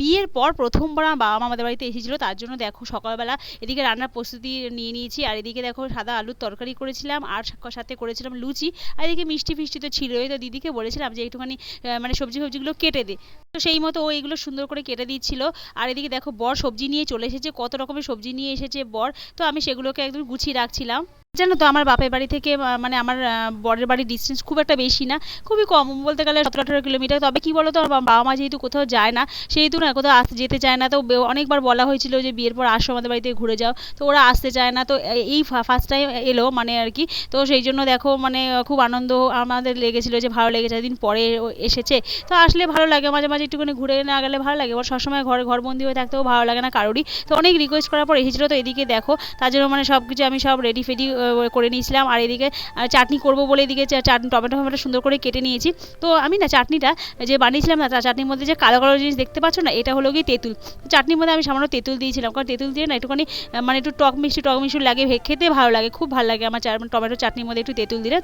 বিয়ের পর প্রথমবার আমার বাবা মা আমাদের বাড়িতে এসেছিল, তার জন্য দেখো সকালবেলা এদিকে রান্নার প্রস্তুতি নিয়ে নিয়েছি, আর এদিকে দেখো সাদা আলুর তরকারি করেছিলাম, আর সাথে করেছিলাম লুচি, আর এদিকে মিষ্টি ফিষ্টি তো ছিলই তো দিদিকে বলেছিলাম যে একটুখানি মানে সবজি ফবজিগুলো কেটে দে। তো সেই মতো ও এগুলো সুন্দর করে কেটে দিচ্ছিল, আর এদিকে দেখো বর সবজি নিয়ে চলে এসেছে, কত রকমের সবজি নিয়ে এসেছে বর, তো আমি সেগুলোকে একদম গুছিয়ে রাখছিলাম। জানো তো আমার বাপের বাড়ি থেকে মানে আমার বরের বাড়ির ডিস্টেন্স খুব একটা বেশি না। খুবই কম। বলতে গেলে সতেরো আঠারো কিলোমিটার। তবে কি বলো তো আমার বাবা মা যেহেতু কোথাও যায় না, সেহেতু না কোথাও আসতে যেতে চায় না। তো অনেকবার বলা হয়েছিল যে, বিয়ের পর আসো আমাদের বাড়িতে, ঘুরে যাও। তো ওরা আসতে চায় না। তো এই ফার্স্ট টাইম এলো মানে আর কি। তো সেই জন্য দেখো মানে খুব আনন্দ আমাদের লেগেছিলো যে, ভালো লেগেছে। দিন পরে এসেছে। তো আসলে ভালো লাগে। মাঝে মাঝে একটুখানি ঘুরে না গেলে ভালো লাগে। এবার সবসময় ঘরে, ঘরবন্দি হয়ে থাকতেও ভালো লাগে না কারোরই। তো অনেক রিকোয়েস্ট করার পর এসেছিল। তো এদিকে দেখো, তার জন্য মানে সব কিছু আমি সব রেডি ফেডি করে নিয়েছিলাম। আর এদিকে চাটনি করব বলে এদিকে চাটনি টমেটো ফমেটো সুন্দর করে কেটে নিয়েছি। তো আমি না চাটনিটা যে বানিয়েছিলাম না চাটনির মধ্যে যে কালো কালো জিনিস দেখতে পাচ্ছ না, এটা হলো গিয়ে তেঁতুল। চাটনির মধ্যে আমি সামান্য তেঁতুল দিয়েছিলাম, কারণ তেঁতুল দিয়ে না একটুখানি মানে একটু টক মিষ্টি টক মিষ্টি লাগে, খেতে ভালো লাগে, খুব ভালো লাগে আমার টমেটো চাটনির মধ্যে একটু তেঁতুল দিলে।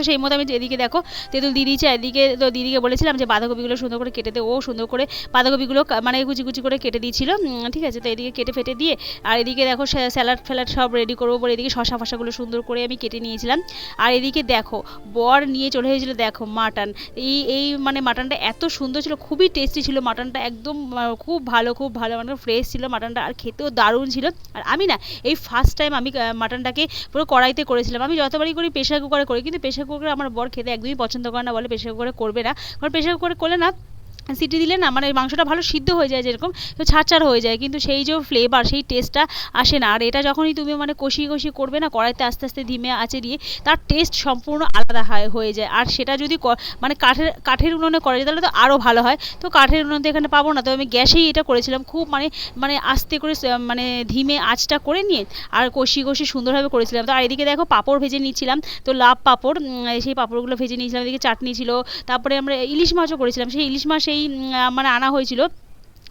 তো সেই মতো আমি এদিকে দেখো, তেঁতুল দিয়ে দিয়েছি এদিকে তো দিদিকে বলেছিলাম যে বাঁধাকপিগুলো সুন্দর করে কেটে দে ও সুন্দর করে বাঁধাকপিগুলো মানে কুচি কুচি করে কেটে দিয়েছিল। ঠিক আছে, তো এদিকে কেটে ফেটে দিয়ে, আর এদিকে দেখো স্যালাড ফ্যালাড সব রেডি করব বলে এদিকে শশা ফশাগুলো সুন্দর করে আমি কেটে নিয়েছিলাম। আর এদিকে দেখো, বর নিয়ে চলে এসেছিল, দেখো মাটন। এই এই মানে মাটনটা এত সুন্দর ছিল, খুবই টেস্টি ছিল মাটনটা, একদম খুব ভালো খুব ভালো মানে ফ্রেশ ছিল মাটনটা, আর খেতেও দারুণ ছিল। আর আমি না, এই ফার্স্ট টাইম আমি মাটনটাকে পুরো কড়াইতে করেছিলাম। আমি যতবারই করি প্রেশার কুকারে করি, কিন্তু প্রেশার কুকারে আমার বর খেতে একদমই পছন্দ করে না, বলে প্রেশার কুকারে করবে না। কারণ প্রেশার কুকারে করলে না সিটি দিলে না মানে মাংসটা ভালো সিদ্ধ হয়ে যায় যেরকম, তো ছাড় হয়ে যায়। কিন্তু সেই যে ফ্লেভার সেই টেস্টটা আসে না। আর এটা যখনই তুমি মানে কষিয়ে কষিয়ে করবে না, কড়াইতে আস্তে আস্তে ধিমে আঁচে দিয়ে, তার টেস্ট সম্পূর্ণ আলাদা হয়, হয়ে যায়। আর সেটা যদি মানে কাঠের কাঠের উনুনে করা যায়, তাহলে তো আরও ভালো হয়। তো কাঠের উনুন এখানে পাবো না তো আমি গ্যাসেই এটা করেছিলাম। খুব মানে মানে আস্তে করে মানে ধিমে আঁচটা করে নিয়ে আর কষিয়ে কষিয়ে সুন্দরভাবে করেছিলাম। তো আর এদিকে দেখো পাঁপড় ভেজে নিচ্ছিলাম তো লাভ পাঁপড় সেই পাঁপড়গুলো ভেজে নিয়েছিলাম। এদিকে চাটনি ছিল। তারপরে আমরা ইলিশ মাছও করেছিলাম। সেই ইলিশ মাছ, সেই মানে আনা হয়েছিল।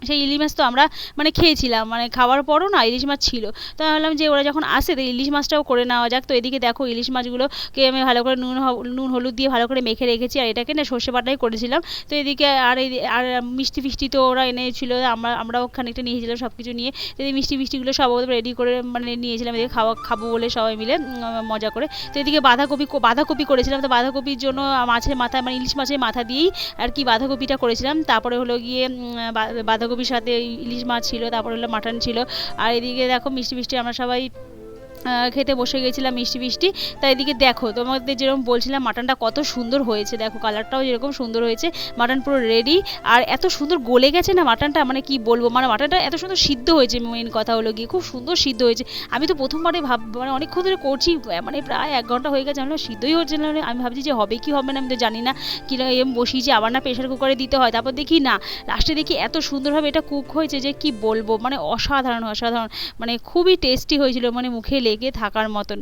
সেই ইলিশ মাছ তো আমরা মানে খেয়েছিলাম মানে খাওয়ার পরও না ইলিশ মাছ ছিল। তো আমি ভাবলাম যে ওরা যখন আসে তো ইলিশ মাছটাও করে নেওয়া যাক। তো এদিকে দেখো ইলিশ মাছগুলোকে আমি ভালো করে নুন নুন হলুদ দিয়ে ভালো করে মেখে রেখেছি আর এটাকে না সর্ষে বাটাই করেছিলাম। তো এদিকে আর এই আর মিষ্টি ফিষ্টি তো ওরা এনেছিল আমরা আমরাও খানিকটা নিয়েছিলাম সব কিছু নিয়ে এই মিষ্টি ফিষ্টিগুলো সব রেডি করে মানে নিয়েছিলাম এদিকে খাওয়া খাব বলে সবাই মিলে মজা করে। তো এদিকে বাঁধাকপি বাঁধাকপি করেছিলাম। তো বাঁধাকপির জন্য মাছের মাথা মানে ইলিশ মাছের মাথা দিয়েই আর কি বাঁধাকপিটা করেছিলাম। তারপরে হলো গিয়ে উম, বা- বাঁধাকপির সাথে ইলিশ মাছ ছিল, তারপর হলো মাটন ছিল। আর এদিকে দেখো মিষ্টি মিষ্টি আমরা সবাই খেতে বসে গেছিলাম, মিষ্টি মিষ্টি। তা এদিকে দেখো, তোমাদের যেরকম বলছিলাম মাটনটা কত সুন্দর হয়েছে। দেখো কালারটাও যেরকম সুন্দর হয়েছে মাটন পুরো রেডি আর এত সুন্দর গলে গেছে না মাটনটা মানে কি বলব? মানে মাটনটা এত সুন্দর সিদ্ধ হয়েছে মেন কথা হলো গিয়ে। খুব সুন্দর সিদ্ধ হয়েছে। আমি তো প্রথমবারে ভাব মানে অনেকক্ষণ ধরে করছি মানে প্রায় এক ঘণ্টা হয়ে গেছে, আমি সিদ্ধই হচ্ছে না আমি ভাবছি যে হবে কি হবে না, আমি তো জানি না। কি এরকম বসিয়েছি, আবার না প্রেশার কুকারে দিতে হয়। তারপর দেখি না লাস্টে দেখি এত সুন্দরভাবে এটা কুক হয়েছে যে কি বলব? মানে অসাধারণ অসাধারণ। মানে খুবই টেস্টি হয়েছিল মানে মুখে লেগে থাকার মতন।